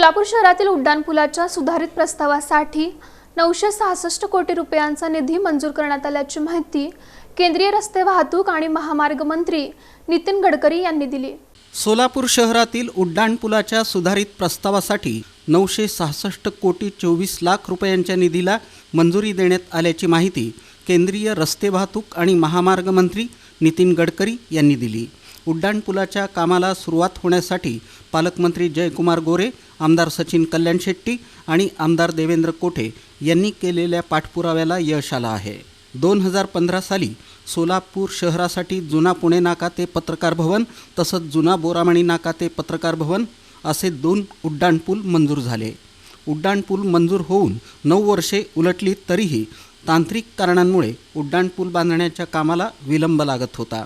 सोलापूर शहरातील उड्डाणपुलाच्या सुधारित प्रस्तावासाठी नऊशे सहासष्ट कोटी रुपयांचा निधी मंजूर करण्यात आल्याची माहिती केंद्रीय रस्ते वाहतूक आणि महामार्ग मंत्री नितीन गडकरी यांनी दिली. सोलापूर शहरातील उड्डाणपुलाच्या सुधारित प्रस्तावासाठी नऊशे सहासष्ट कोटी चोवीस लाख रुपयांच्या निधीला मंजुरी देण्यात आल्याची माहिती केंद्रीय रस्ते वाहतूक आणि महामार्ग मंत्री नितीन गडकरी यांनी दिली. उड्डाणपुलाच्या कामाला सुरुवात होण्यासाठी पालकमंत्री जयकुमार गोरे आमदार सचिन कल्याण शेट्टी आणि आमदार देवेंद्र कोठे यांनी केलेल्या पाठपुराव्याला यश आलं आहे. दोन हजार पंधरा साली सोलापूर शहरासाठी जुना पुणे नाका ते पत्रकार भवन तसंच जुना बोरामणी नाका ते पत्रकार भवन असे दोन उड्डाणपूल मंजूर झाले. उड्डाणपूल मंजूर होऊन नऊ वर्षे उलटली तरीही तांत्रिक कारणांमुळे उड्डाणपूल बांधण्याच्या कामाला विलंब लागत होता.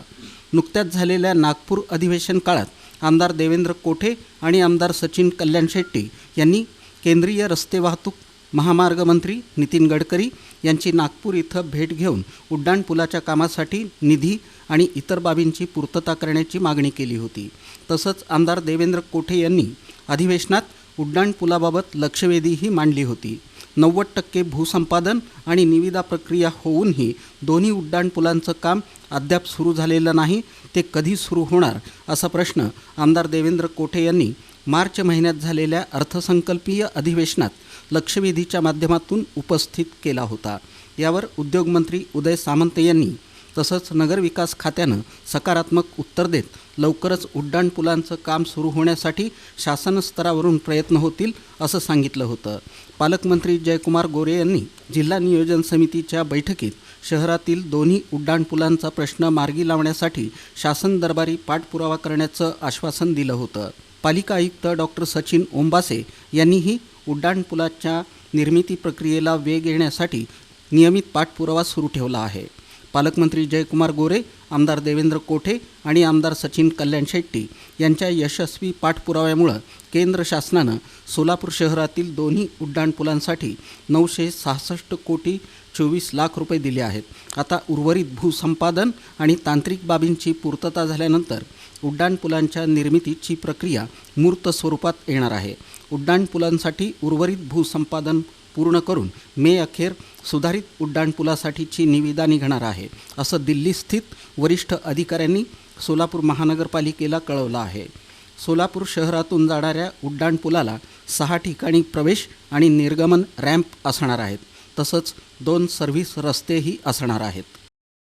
नुकत्याच झालेल्या नागपूर अधिवेशन काळात आमदार देवेंद्र कोठे आणि आमदार सचिन कल्याण शेट्टी यांनी केंद्रीय रस्ते वाहतूक महामार्ग मंत्री नितीन गडकरी यांची नागपूर इथं भेट घेऊन उड्डाणपुलाच्या कामासाठी निधी आणि इतर बाबींची पूर्तता करण्याची मागणी केली होती. तसंच आमदार देवेंद्र कोठे यांनी अधिवेशनात उड्डाणपुलाबाबत लक्षवेधीही मांडली होती. नव्वद टक्के भूसंपादन आणि निविदा प्रक्रिया होऊनही दोन्ही उड्डाणपुलांचं काम अद्याप सुरू झालेलं नाही ते कधी सुरू होणार असा प्रश्न आमदार देवेंद्र कोठे यांनी मार्च महिन्यात झालेल्या अर्थसंकल्पीय अधिवेशनात लक्षवेधीच्या माध्यमातून उपस्थित केला होता. यावर उद्योगमंत्री उदय सामंत यांनी तसंच नगरविकास खात्यानं सकारात्मक उत्तर देत लवकरच उड्डाणपुलांचं काम सुरू होण्यासाठी शासन स्तरावरून प्रयत्न होतील असं सांगितलं होतं. पालकमंत्री जयकुमार गोरे यांनी जिल्हा नियोजन समितीच्या बैठकीत शहरातील दोन्ही उड्डाणपुलांचा प्रश्न मार्गी लावण्यासाठी शासन दरबारी पाठपुरावा करण्याचं आश्वासन दिलं होतं. पालिका आयुक्त डॉक्टर सचिन ओंबासे यांनीही उड्डाणपुलाच्या निर्मिती प्रक्रियेला वेग येण्यासाठी नियमित पाठपुरावा सुरू ठेवला आहे. पालकमंत्री जयकुमार गोरे आमदार देवेंद्र कोठे आणि आमदार सचिन कल्याण शेट्टी यांच्या यशस्वी पाठपुराव्यामुळं केंद्र शासनानं सोलापूर शहरातील दोन्ही उड्डाणपुलांसाठी नऊशे सहासष्ट कोटी चोवीस लाख रुपये दिले आहेत. आता उर्वरित भूसंपादन आणि तांत्रिक बाबींची पूर्तता झाल्यानंतर उड्डाणपुलांच्या निर्मितीची प्रक्रिया मूर्त स्वरूपात येणार आहे. उड्डाणपुलांसाठी उर्वरित भूसंपादन पूर्ण करून मे अखेर सुधारित उड्डाणपुलासाठीची निविदा निघणार आहे असं दिल्ली स्थित वरिष्ठ अधिकाऱ्यांनी सोलापूर महानगरपालिकेला कळवलं आहे. सोलापूर शहरातून जाणाऱ्या उड्डाणपुलाला सहा ठिकाणी प्रवेश आणि निर्गमन रॅम्प असणार आहेत तसंच दोन सर्व्हिस रस्तेही असणार आहेत.